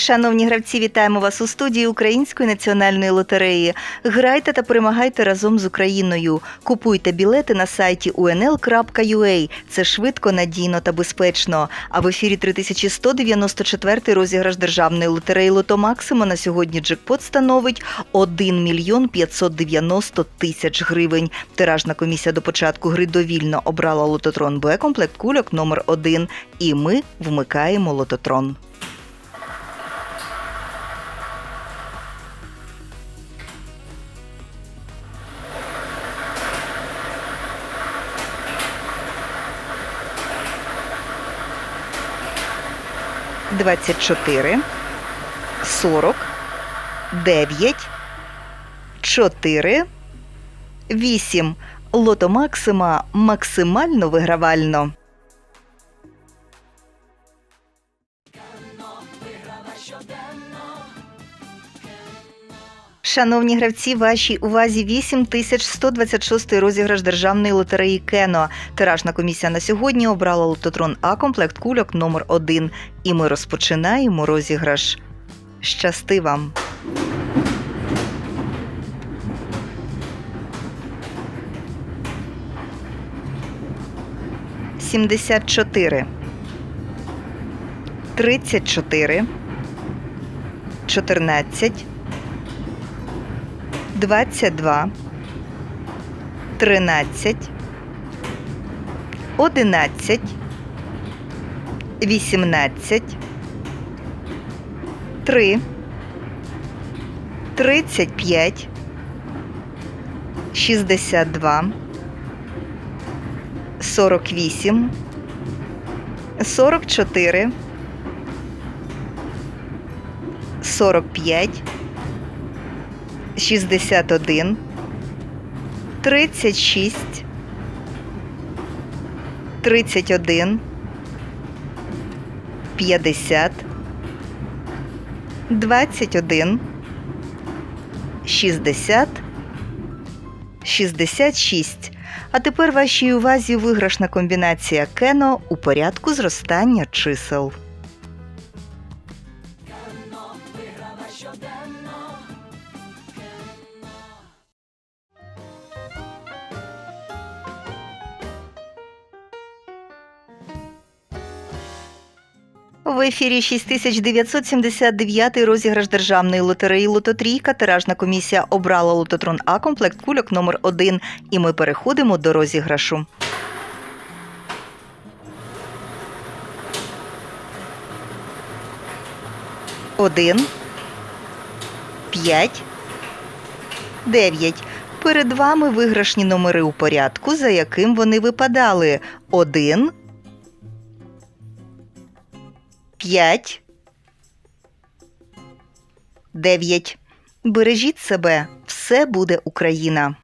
Шановні гравці, вітаємо вас у студії Української національної лотереї. Грайте та перемагайте разом з Україною. Купуйте білети на сайті unl.ua. Це швидко, надійно та безпечно. А в ефірі 3194 розіграш державної лотереї Лото Максимо на сьогодні джекпот становить 1 мільйон 590 тисяч гривень. Тиражна комісія до початку гри довільно обрала лототрон Б комплект кульок номер 1 І ми вмикаємо лототрон. Двадцять чотири, сорок, дев'ять, чотири, вісім. Лото Максима максимально вигравально. Шановні гравці, вашій увазі 8126 розіграш державної лотереї Кено. Тиражна комісія на сьогодні обрала лототрон А комплект кульок номер 1 І ми розпочинаємо розіграш. Щасти вам! Сімдесят чотири. Тридцять чотири. Чотирнадцять. 22, 13, 11, 18, 3, 35, 62, 48, 44, 45, 61, 36, 31, 50, 21, 60, 66. А тепер вашій увазі виграшна комбінація Кено у порядку зростання чисел. В ефірі 6979 розіграш державної лотереї Лототрійка. Тиражна комісія обрала лототрон А комплект кульок номер 1 І ми переходимо до розіграшу. Один, п'ять, дев'ять. Перед вами виграшні номери у порядку, за яким вони випадали. Один, п'ять, дев'ять. Бережіть себе, все буде Україна.